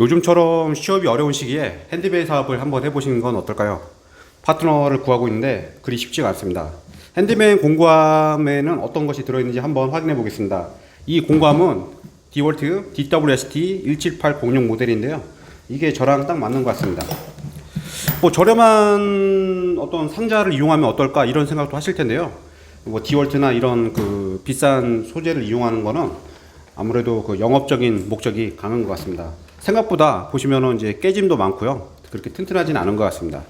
요즘처럼 취업이 어려운 시기에 핸드베이 사업을 한번 해보시는 건 어떨까요? 파트너를 구하고 있는데 그리 쉽지가 않습니다. 핸드맨 공구함에는 어떤 것이 들어있는지 한번 확인해 보겠습니다. 이 공구함은 디월트 DWST 17806 모델인데요. 이게 저랑 딱 맞는 것 같습니다. 뭐 저렴한 어떤 상자를 이용하면 어떨까 이런 생각도 하실 텐데요. 뭐 디월트나 이런 그 비싼 소재를 이용하는 거는 아무래도 그 영업적인 목적이 강한 것 같습니다. 생각보다 보시면은 이제 깨짐도 많고요. 그렇게 튼튼하지는 않은 것 같습니다.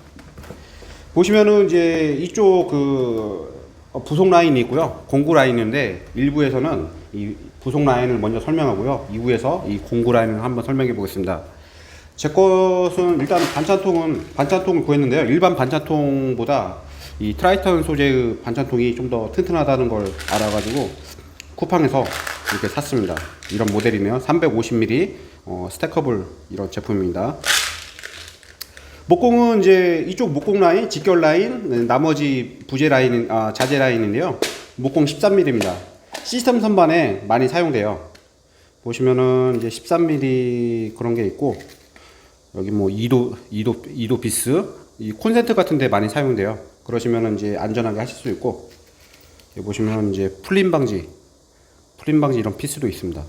보시면은 이제 이쪽 그 어, 부속 라인이 있고요. 공구 라인인데 일부에서는 이 부속 라인을 먼저 설명하고요. 2부에서 이 공구 라인을 한번 설명해 보겠습니다. 제 것은 일단 반찬통은 반찬통을 구했는데요. 일반 반찬통보다 이 트라이턴 소재의 반찬통이 좀 더 튼튼하다는 걸 알아가지고 쿠팡에서 이렇게 샀습니다. 이런 모델이네요. 350mm 어, 스테커블 이런 제품입니다. 목공은 이제 이쪽 목공 라인, 직결 라인, 네, 나머지 부재 라인, 아, 자재 라인인데요. 목공 13mm입니다. 시스템 선반에 많이 사용돼요. 보시면은 이제 13mm 그런 게 있고 여기 뭐 2도 2도 2도 비스 이 콘센트 같은 데 많이 사용돼요. 그러시면은 이제 안전하게 하실 수 있고 보시면 이제 풀림 방지 풀림 방지 이런 피스도 있습니다.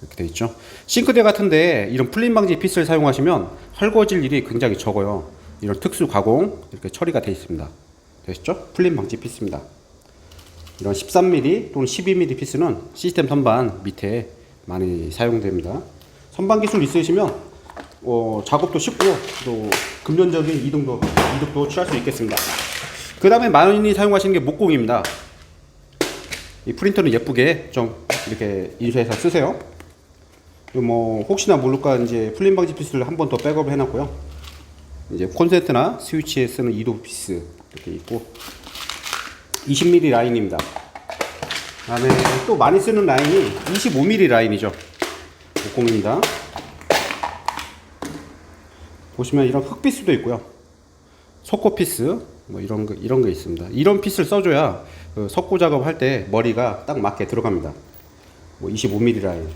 이렇게 돼 있죠. 싱크대 같은데 이런 풀림 방지 피스를 사용하시면 헐거질 일이 굉장히 적어요. 이런 특수 가공 이렇게 처리가 돼 있습니다. 되셨죠? 풀림 방지 피스입니다. 이런 13mm 또는 12mm 피스는 시스템 선반 밑에 많이 사용됩니다. 선반 기술 있으시면 어, 작업도 쉽고 또 금전적인 이동도 이득도 취할 수 있겠습니다. 그 다음에 많이 사용하시는 게 목공입니다. 이 프린터는 예쁘게 좀 이렇게 인쇄해서 쓰세요. 뭐 혹시나 모를까 이제 풀림 방지 피스를 한 번 더 백업을 해놨고요. 이제 콘센트나 스위치에 쓰는 이도 피스 이렇게 있고 20mm 라인입니다. 그다음에 또 많이 쓰는 라인이 25mm 라인이죠. 목공입니다. 보시면 이런 흑 피스도 있고요. 석고 피스 뭐 이런 거 이런 거 있습니다. 이런 피스를 써줘야 그 석고 작업할 때 머리가 딱 맞게 들어갑니다. 뭐 25mm 라인.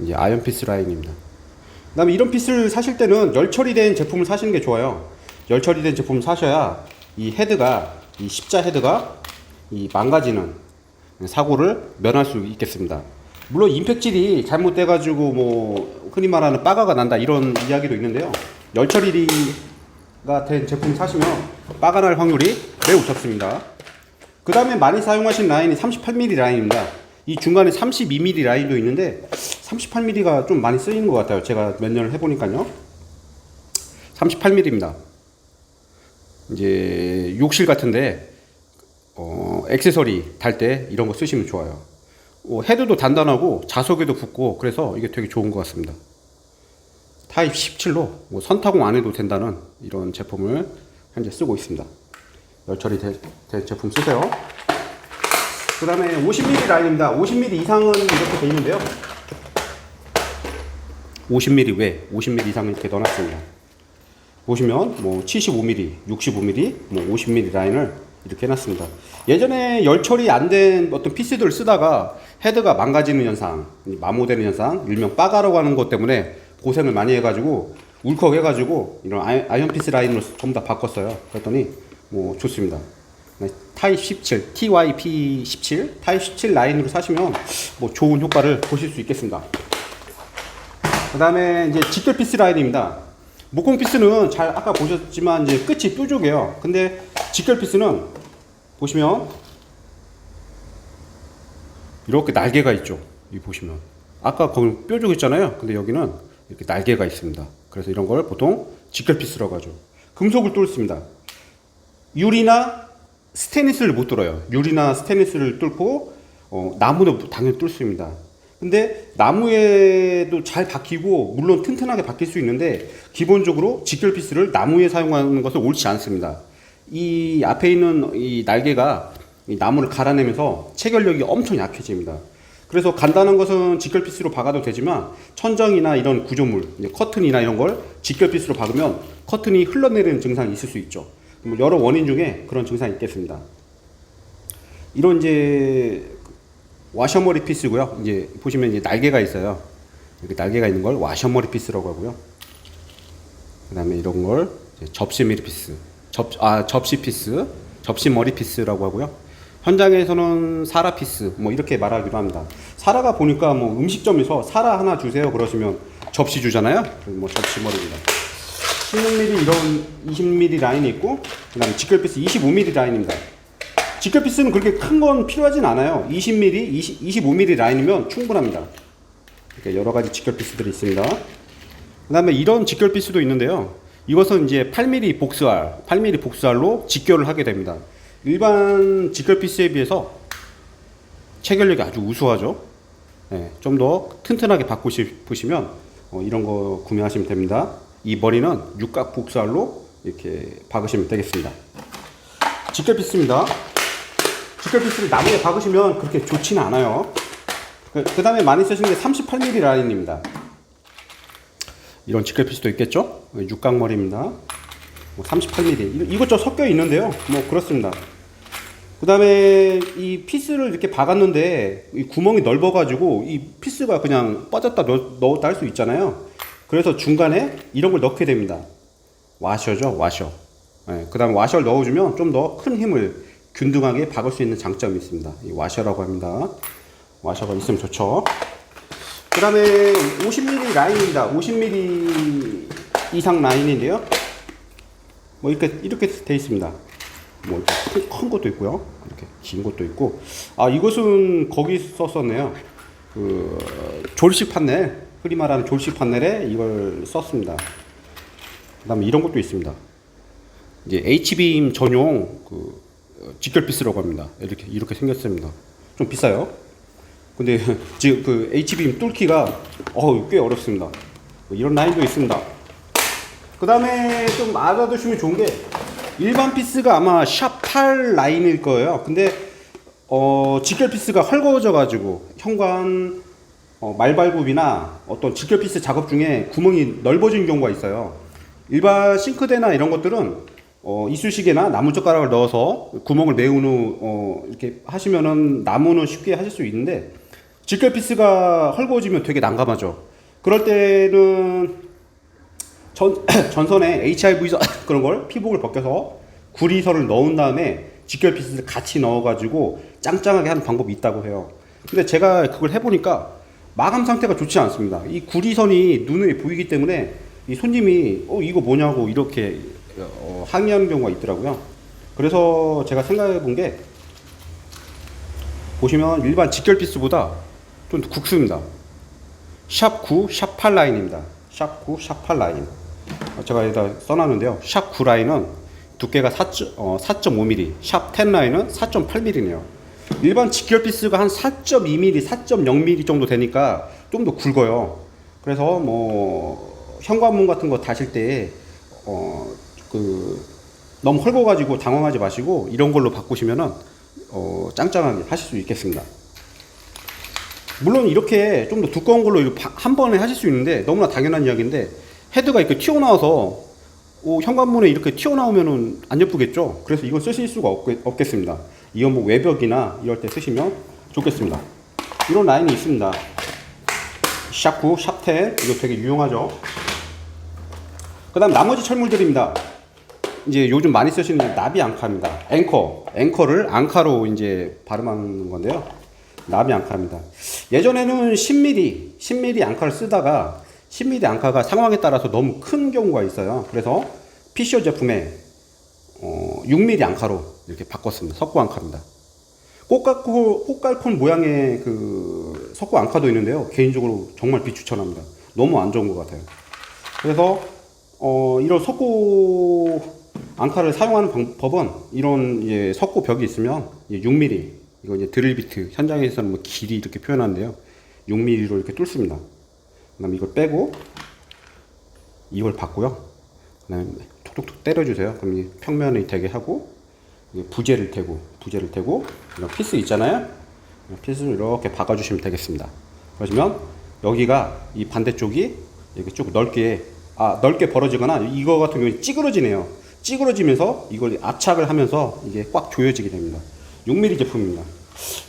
이제 아이언 피스 라인입니다. 그다음에 이런 피스를 사실 때는 열 처리된 제품을 사시는 게 좋아요. 열 처리된 제품을 사셔야 이 헤드가 이 십자 헤드가 이 망가지는 사고를 면할 수 있겠습니다. 물론 임팩질이 잘못돼 가지고 뭐 흔히 말하는 빠가가 난다 이런 이야기도 있는데요. 열 처리가 된 제품 사시면 빠가 날 확률이 매우 적습니다. 그 다음에 많이 사용하신 라인이 38mm 라인입니다. 이 중간에 32mm 라인도 있는데 38mm가 좀 많이 쓰이는 것 같아요. 제가 몇 년을 해보니까요. 38mm입니다. 이제 욕실 같은데 어, 액세서리 달 때 이런 거 쓰시면 좋아요. 어, 헤드도 단단하고 자석에도 붙고 그래서 이게 되게 좋은 것 같습니다. 타입 17로 뭐 선타공 안 해도 된다는 이런 제품을 현재 쓰고 있습니다. 열처리 된, 된 제품 쓰세요. 그 다음에 50mm 라인입니다. 50mm 이상은 이렇게 돼 있는데요. 50mm 외 50mm 이상은 이렇게 넣어놨습니다. 보시면 뭐 75mm, 65mm, 뭐 50mm 라인을 이렇게 해놨습니다. 예전에 열 처리 안 된 어떤 피스들을 쓰다가 헤드가 망가지는 현상, 마모되는 현상, 일명 빠가라고 하는 것 때문에 고생을 많이 해가지고 울컥 해가지고 이런 아이- 아이언 피스 라인으로 전부 다 바꿨어요. 그랬더니 뭐 좋습니다. 네, 타입 17, TYP 17, 타입 17 라인으로 사시면 뭐 좋은 효과를 보실 수 있겠습니다. 그 다음에 이제 직결 피스 라인입니다. 목공 피스는 잘 아까 보셨지만 이제 끝이 뾰족해요. 근데 직결 피스는 보시면 이렇게 날개가 있죠. 이 보시면 아까 거기 뾰족했잖아요. 근데 여기는 이렇게 날개가 있습니다. 그래서 이런 걸 보통 직결 피스라고 하죠. 금속을 뚫습니다. 유리나 스테인리스를 못 뚫어요. 유리나 스테인리스를 뚫고 어, 나무도 당연히 뚫습니다. 근데 나무에도 잘 박히고 물론 튼튼하게 박힐 수 있는데 기본적으로 직결 피스를 나무에 사용하는 것은 옳지 않습니다. 이 앞에 있는 이 날개가 이 나무를 갈아내면서 체결력이 엄청 약해집니다. 그래서 간단한 것은 직결 피스로 박아도 되지만 천정이나 이런 구조물, 커튼이나 이런 걸 직결 피스로 박으면 커튼이 흘러내리는 증상이 있을 수 있죠. 뭐 여러 원인 중에 그런 증상이 있겠습니다. 이런 이제 와셔머리 피스고요. 이제 보시면 이제 날개가 있어요. 여기 날개가 있는 걸 와셔 머리 피스라고 하고요. 그다음에 이런 걸 이제 접시 머리 피스, 접, 아 접시 피스, 접시 머리 피스라고 하고요. 현장에서는 사라 피스 뭐 이렇게 말하기도 합니다. 사라가 보니까 뭐 음식점에서 사라 하나 주세요 그러시면 접시 주잖아요. 뭐 접시 머리입니다. 16mm 이런 20mm 라인이 있고 그다음에 직결 피스 25mm 라인입니다. 직결 피스는 그렇게 큰 건 필요하진 않아요. 20mm, 20, 25mm 라인이면 충분합니다. 이렇게 여러 가지 직결 피스들이 있습니다. 그 다음에 이런 직결 피스도 있는데요. 이것은 이제 8mm 복스알, 8mm 복스알로 직결을 하게 됩니다. 일반 직결 피스에 비해서 체결력이 아주 우수하죠. 네, 좀 더 튼튼하게 받고 싶으시면 어, 이런 거 구매하시면 됩니다. 이 머리는 육각 복스알로 이렇게 박으시면 되겠습니다. 직결 피스입니다. 직결 피스를 나무에 박으시면 그렇게 좋지는 않아요. 그, 그 다음에 많이 쓰시는 게 38mm 라인입니다. 이런 직결 피스도 있겠죠? 육각머리입니다. 뭐 38mm. 이것저것 섞여 있는데요. 뭐 그렇습니다. 그 다음에 이 피스를 이렇게 박았는데 이 구멍이 넓어 가지고 이 피스가 그냥 빠졌다 넣, 넣었다 할 수 있잖아요. 그래서 중간에 이런 걸 넣게 됩니다. 와셔죠, 와셔. 그 다음에 와셔를 넣어주면 좀 더 큰 힘을 균등하게 박을 수 있는 장점이 있습니다. 이 와셔라고 합니다. 와셔가 있으면 좋죠. 그 다음에 50mm 라인입니다. 50mm 이상 라인인데요. 뭐 이렇게, 이렇게 돼 있습니다. 뭐 이렇게 큰, 큰 것도 있고요. 이렇게 긴 것도 있고. 아, 이것은 거기 썼었네요. 그, 졸식 판넬. 흔히 말하는 졸식 판넬에 이걸 썼습니다. 그 다음에 이런 것도 있습니다. 이제 H빔 전용 그 어, 직결 피스라고 합니다. 이렇게 이렇게 생겼습니다. 좀 비싸요. 근데 지금 그 H빔 뚫기가 어꽤 어렵습니다. 뭐 이런 라인도 있습니다. 그 다음에 좀 알아두시면 좋은 게 일반 피스가 아마 샵 8 라인일 거예요. 근데 어 직결 피스가 헐거워져 가지고 현관 어, 말발굽이나 어떤 직결 피스 작업 중에 구멍이 넓어진 경우가 있어요. 일반 싱크대나 이런 것들은 어, 이쑤시개나 나무젓가락을 넣어서 구멍을 메운 후 어, 이렇게 하시면은 나무는 쉽게 하실 수 있는데 직결 피스가 헐거워지면 되게 난감하죠. 그럴 때는 전, 전선에 HIV 그런 걸 피복을 벗겨서 구리선을 넣은 다음에 직결 피스를 같이 넣어가지고 짱짱하게 하는 방법이 있다고 해요. 근데 제가 그걸 해보니까 마감 상태가 좋지 않습니다. 이 구리선이 눈에 보이기 때문에 이 손님이 어 이거 뭐냐고 이렇게 어, 항의하는 경우가 있더라고요. 그래서 제가 생각해 본 게 보시면 일반 직결 피스보다 좀 국수입니다. 샵 9, 샵 8 라인입니다. 샵 9, 샵 8 라인. 어, 제가 여기다 써놨는데요. 샵 9 라인은 두께가 4, 어, 4.5mm, 샵 10 라인은 4.8mm네요. 일반 직결 피스가 한 4.2mm, 4.0mm 정도 되니까 좀 더 굵어요. 그래서 뭐 현관문 같은 거 다실 때 어, 그 너무 헐거가지고 당황하지 마시고 이런 걸로 바꾸시면은 어, 짱짱하게 하실 수 있겠습니다. 물론 이렇게 좀 더 두꺼운 걸로 한 번에 하실 수 있는데 너무나 당연한 이야기인데 헤드가 이렇게 튀어나와서 어, 현관문에 이렇게 튀어나오면은 안 예쁘겠죠? 그래서 이건 쓰실 수가 없겠, 없겠 습니다. 이건 뭐 외벽이나 이럴 때 쓰시면 좋겠습니다. 이런 라인이 있습니다. 샵9, 샵10 이거 되게 유용하죠? 그 다음 나머지 철물들입니다. 이제 요즘 많이 쓰시는 나비 앙카입니다. 앵커. 앵커를 앙카로 이제 발음하는 건데요. 나비 앙카입니다. 예전에는 10mm, 10mm 앙카를 쓰다가 10mm 앙카가 상황에 따라서 너무 큰 경우가 있어요. 그래서 피셔 제품에 어, 6mm 앙카로 이렇게 바꿨습니다. 석고 앙카입니다. 꽃갈콘, 꽃갈콘 모양의 그 석고 앙카도 있는데요. 개인적으로 정말 비추천합니다. 너무 안 좋은 것 같아요. 그래서 어, 이런 석고 앙카를 사용하는 방 법은 이런 예, 석고 벽이 있으면 예, 6mm 이거 이제 드릴 비트 현장에서는 뭐 길이 이렇게 표현하는데요. 6mm로 이렇게 뚫습니다. 그다음 에 이걸 빼고 이걸 받고요. 그다음에 톡톡톡 때려주세요. 그럼 이 평면이 되게 하고 부재를 대고 부재를 대고 이런 피스 있잖아요. 이런 피스를 이렇게 박아주시면 되겠습니다. 그러시면 여기가 이 반대쪽이 이렇게 쭉 넓게 아 넓게 벌어지거나 이거 같은 경우는 찌그러지네요. 찌그러지면서 이걸 압착을 하면서 이게 꽉 조여지게 됩니다. 6mm 제품입니다.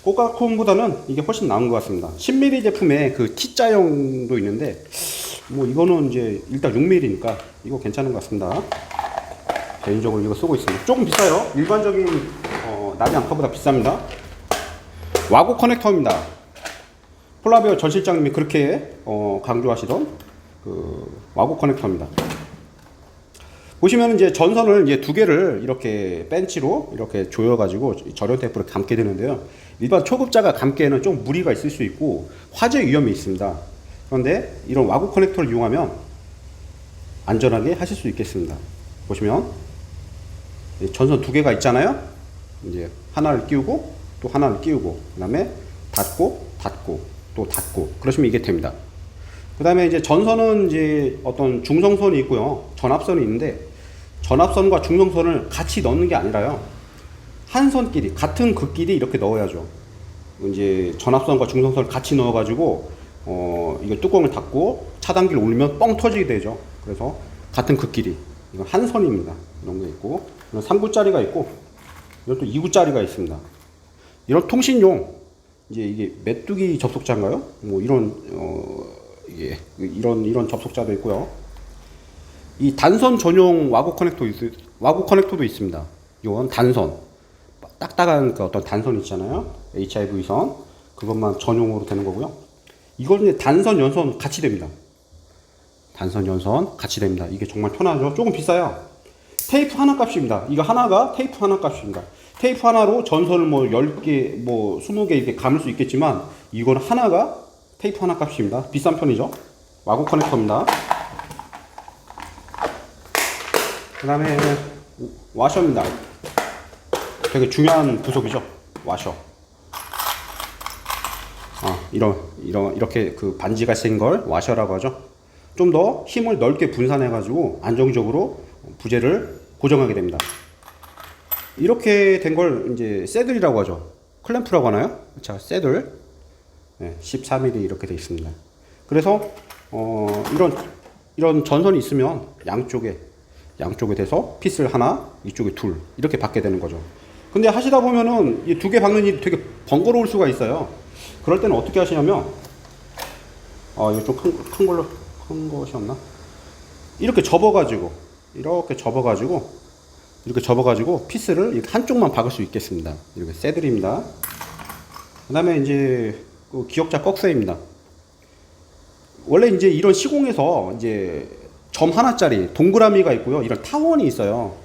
꼬까콘보다는 이게 훨씬 나은 것 같습니다. 10mm 제품에 그 T자형도 있는데 뭐 이거는 이제 일단 6mm니까 이거 괜찮은 것 같습니다. 개인적으로 이거 쓰고 있습니다. 조금 비싸요. 일반적인 어, 나비 앙커보다 비쌉니다. 와고 커넥터입니다. 폴라베어 전 실장님이 그렇게 어, 강조하시던 그 와고 커넥터입니다. 보시면 이제 전선을 이제 두 개를 이렇게 벤치로 이렇게 조여가지고 절연 테이프를 감게 되는데요. 일반 초급자가 감기에는 좀 무리가 있을 수 있고 화재 위험이 있습니다. 그런데 이런 와구 커넥터를 이용하면 안전하게 하실 수 있겠습니다. 보시면 이 전선 두 개가 있잖아요. 이제 하나를 끼우고 또 하나를 끼우고 그다음에 닫고 닫고 또 닫고 그러시면 이게 됩니다. 그 다음에 이제 전선은 이제 어떤 중성선이 있고요. 전압선이 있는데 전압선과 중성선을 같이 넣는 게 아니라요. 한 선끼리 같은 극끼리 이렇게 넣어야죠. 이제 전압선과 중성선을 같이 넣어가지고 어 이거 뚜껑을 닫고 차단기를 올리면 뻥 터지게 되죠. 그래서 같은 극끼리 이건 한 선입니다. 이런 게 있고 이런 3구짜리가 있고 이런 또 2구짜리가 있습니다. 이런 통신용 이제 이게 메뚜기 접속자인가요? 뭐 이런 어 이게 이런 이런 접속자도 있고요. 이 단선 전용 와구 커넥터 있, 와구 커넥터도 있습니다. 이건 단선 딱딱한 그 어떤 단선 있잖아요. HIV 선 그것만 전용으로 되는 거고요. 이거는 이제 단선 연선 같이 됩니다. 단선 연선 같이 됩니다. 이게 정말 편하죠. 조금 비싸요. 테이프 하나 값입니다. 이거 하나가 테이프 하나 값입니다. 테이프 하나로 전선을 뭐 10개, 뭐 20개 이렇게 감을 수 있겠지만 이건 하나가 테이프 하나 값입니다. 비싼 편이죠. 와구 커넥터입니다. 그 다음에 와셔입니다. 되게 중요한 부속이죠. 와셔. 아, 이런, 이런, 이렇게 그 반지가 센 걸 와셔라고 하죠. 좀 더 힘을 넓게 분산해가지고 안정적으로 부재를 고정하게 됩니다. 이렇게 된 걸 이제 새들이라고 하죠. 클램프라고 하나요? 자, 새들. 네, 14mm 이렇게 되어 있습니다. 그래서, 어, 이런, 이런 전선이 있으면 양쪽에, 양쪽에 돼서 피스를 하나, 이쪽에 둘, 이렇게 받게 되는 거죠. 근데 하시다 보면은 이 두 개 박는 일이 되게 번거로울 수가 있어요. 그럴 때는 어떻게 하시냐면, 아, 이거 좀 큰, 큰 걸로, 큰 것이 없나? 이렇게 접어가지고, 이렇게 접어가지고, 이렇게 접어가지고 피스를 이렇게 한쪽만 박을 수 있겠습니다. 이렇게 새들입니다. 그 다음에 이제 그 기억자 꺽쇠입니다. 원래 이제 이런 시공에서 이제 점 하나짜리 동그라미가 있고요. 이런 타원이 있어요.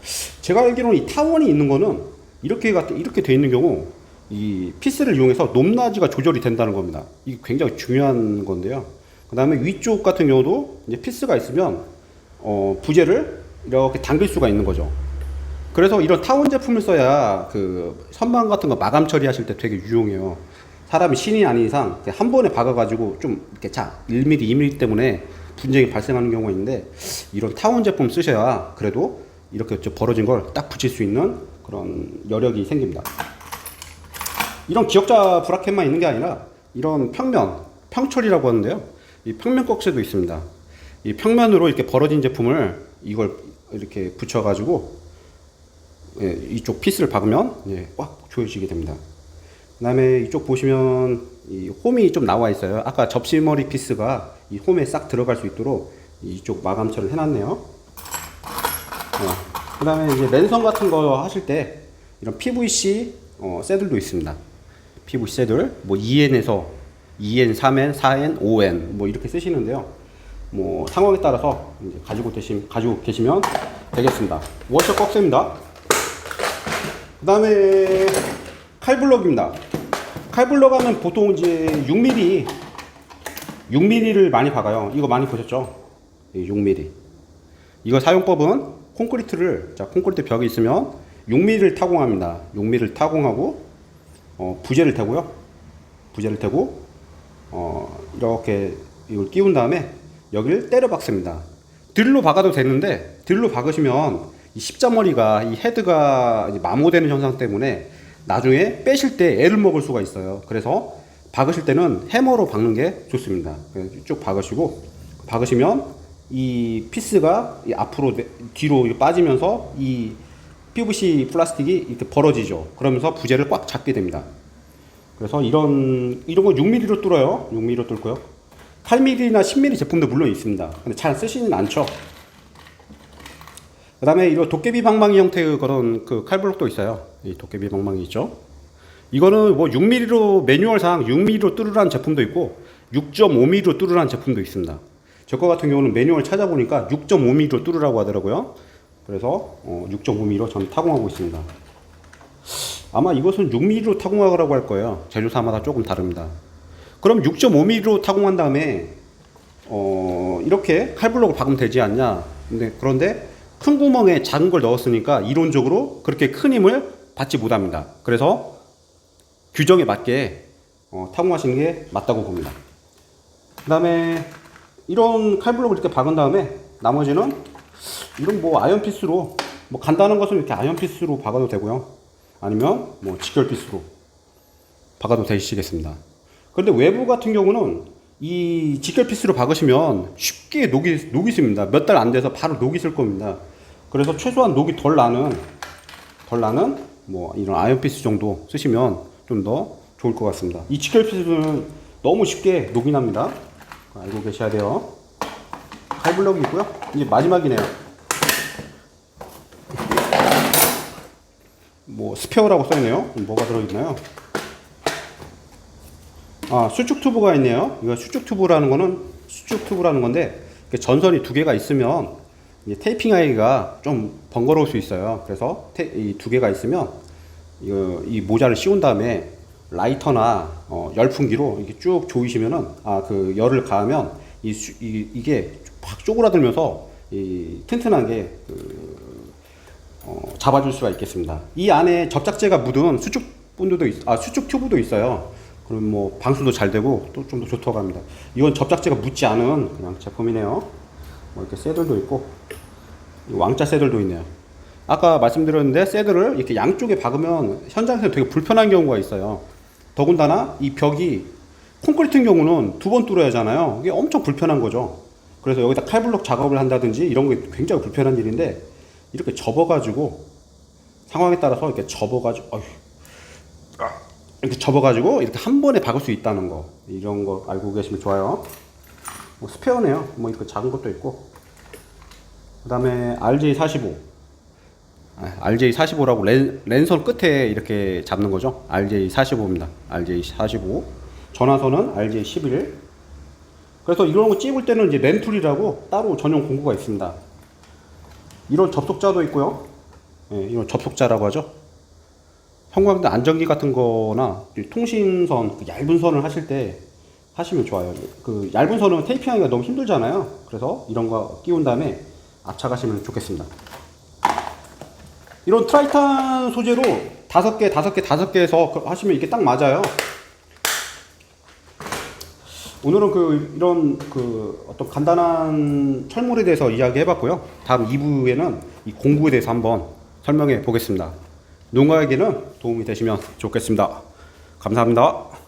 제가 알기로는 이 타원이 있는 거는 이렇게 이렇게 돼 있는 경우 이 피스를 이용해서 높낮이가 조절이 된다는 겁니다. 이게 굉장히 중요한 건데요. 그 다음에 위쪽 같은 경우도 이제 피스가 있으면 어, 부재를 이렇게 당길 수가 있는 거죠. 그래서 이런 타원 제품을 써야 그 선반 같은 거 마감 처리하실 때 되게 유용해요. 사람이 신이 아닌 이상 한 번에 박아가지고 좀 이렇게 자 1mm, 2mm 때문에 분쟁이 발생하는 경우가 있는데 이런 타원 제품 쓰셔야 그래도 이렇게 좀 벌어진 걸 딱 붙일 수 있는 그런 여력이 생깁니다. 이런 기억자 브라켓만 있는 게 아니라 이런 평면, 평철이라고 하는데요. 이 평면 꺽쇠도 있습니다. 이 평면으로 이렇게 벌어진 제품을 이걸 이렇게 붙여가지고 예, 이쪽 피스를 박으면 예, 꽉 조여지게 됩니다. 그 다음에 이쪽 보시면 이 홈이 좀 나와 있어요. 아까 접시머리 피스가 이 홈에 싹 들어갈 수 있도록 이쪽 마감처를 해놨네요. 어, 그 다음에 이제 랜선 같은 거 하실 때 이런 PVC 어, 새들도 있습니다. PVC 새들 뭐 2N에서 2N, 3N, 4N, 5N 뭐 이렇게 쓰시는데요. 뭐 상황에 따라서 가지고 계시 가지고 계시면 되겠습니다. 워셔 꺽쇠입니다. 그 다음에 칼블럭입니다. 칼블럭 하면 보통 이제 6mm, 6mm를 많이 박아요. 이거 많이 보셨죠? 6mm. 이거 사용법은 콘크리트를, 자, 콘크리트 벽이 있으면 6mm를 타공합니다. 6mm를 타공하고, 어, 부재를 대고요. 부재를 대고, 어, 이렇게 이걸 끼운 다음에 여기를 때려 박습니다. 드릴로 박아도 되는데, 드릴로 박으시면 이 십자머리가 이 헤드가 마모되는 현상 때문에 나중에 빼실 때 애를 먹을 수가 있어요. 그래서 박으실 때는 해머로 박는 게 좋습니다. 쭉 박으시고 박으시면 이 피스가 이 앞으로 내- 뒤로 빠지면서 이 PVC 플라스틱이 이렇게 벌어지죠. 그러면서 부재를 꽉 잡게 됩니다. 그래서 이런 이런 거 6mm로 뚫어요. 6mm로 뚫고요. 8mm나 10mm 제품도 물론 있습니다. 근데 잘 쓰시진 않죠. 그 다음에 이런 도깨비 방망이 형태의 그런 그 칼블록도 있어요. 이 도깨비 방망이 있죠. 이거는 뭐 6mm로 매뉴얼상 6mm로 뚫으라는 제품도 있고 6.5mm로 뚫으라는 제품도 있습니다. 저 거 같은 경우는 매뉴얼 찾아보니까 6.5mm로 뚫으라고 하더라고요. 그래서 어, 6.5mm로 저는 타공하고 있습니다. 아마 이것은 6mm로 타공하라고 할 거예요. 제조사마다 조금 다릅니다. 그럼 6.5mm로 타공한 다음에 어, 이렇게 칼블록을 박으면 되지 않냐? 근데 그런데 큰 구멍에 작은 걸 넣었으니까 이론적으로 그렇게 큰 힘을 받지 못합니다. 그래서 규정에 맞게 어, 타공하시는 게 맞다고 봅니다. 그 다음에 이런 칼블록을 이렇게 박은 다음에 나머지는 이런 뭐 아이언 피스로 뭐 간단한 것은 이렇게 아이언 피스로 박아도 되고요. 아니면 뭐 직결 피스로 박아도 되시겠습니다. 그런데 외부 같은 경우는 이 직결 피스로 박으시면 쉽게 녹이 녹이 습니다. 몇 달 안 돼서 바로 녹이 슬 겁니다. 그래서 최소한 녹이 덜 나는 덜 나는 뭐 이런 아이언 피스 정도 쓰시면 좀 더 좋을 것 같습니다. 이 직결 피스는 너무 쉽게 녹이 납니다. 알고 계셔야 돼요. 칼블럭이 있고요. 이제 마지막이네요. 뭐 스페어라고 써있네요. 뭐가 들어있나요? 아 수축 튜브가 있네요. 이거 수축 튜브라는 거는 수축 튜브라는 건데 전선이 두 개가 있으면 이제 테이핑 하기가 좀 번거로울 수 있어요. 그래서 이 두 개가 있으면 이 모자를 씌운 다음에 라이터나 어, 열풍기로 이렇게 쭉 조이시면은 아 그 열을 가하면 이, 수, 이 이게 확 쪼그라들면서 이 튼튼하게 그 어, 잡아줄 수가 있겠습니다. 이 안에 접착제가 묻은 수축 분도도 있, 아 수축 튜브도 있어요. 그럼 뭐 방수도 잘 되고 또 좀 더 좋다고 합니다. 이건 접착제가 묻지 않은 그냥 제품이네요. 뭐 이렇게 새들도 있고 이 왕자 새들도 있네요. 아까 말씀드렸는데 새들을 이렇게 양쪽에 박으면 현장에서 되게 불편한 경우가 있어요. 더군다나 이 벽이 콘크리트인 경우는 두 번 뚫어야 하잖아요. 이게 엄청 불편한 거죠. 그래서 여기다 칼블록 작업을 한다든지 이런 게 굉장히 불편한 일인데 이렇게 접어가지고 상황에 따라서 이렇게 접어가지고 어휴, 아, 이렇게 접어가지고 이렇게 한 번에 박을 수 있다는 거 이런 거 알고 계시면 좋아요. 뭐 스페어네요. 뭐 이렇게 작은 것도 있고 그 다음에 RJ45 RJ45라고 랜, 랜선 끝에 이렇게 잡는 거죠. RJ45입니다. RJ45 전화선은 RJ11 그래서 이런 거 찝을 때는 이제 렌툴이라고 따로 전용 공구가 있습니다. 이런 접속자도 있고요. 예, 이런 접속자라고 하죠. 형광등 안전기 같은 거나 이 통신선, 그 얇은 선을 하실 때 하시면 좋아요. 그 얇은 선은 테이핑하기가 너무 힘들잖아요. 그래서 이런 거 끼운 다음에 압착하시면 좋겠습니다. 이런 트라이탄 소재로 다섯 개, 다섯 개, 다섯 개에서 그 하시면 이게 딱 맞아요. 오늘은 그 이런 그 어떤 간단한 철물에 대해서 이야기해 봤고요. 다음 2부에는 이 공구에 대해서 한번 설명해 보겠습니다. 농가에게는 도움이 되시면 좋겠습니다. 감사합니다.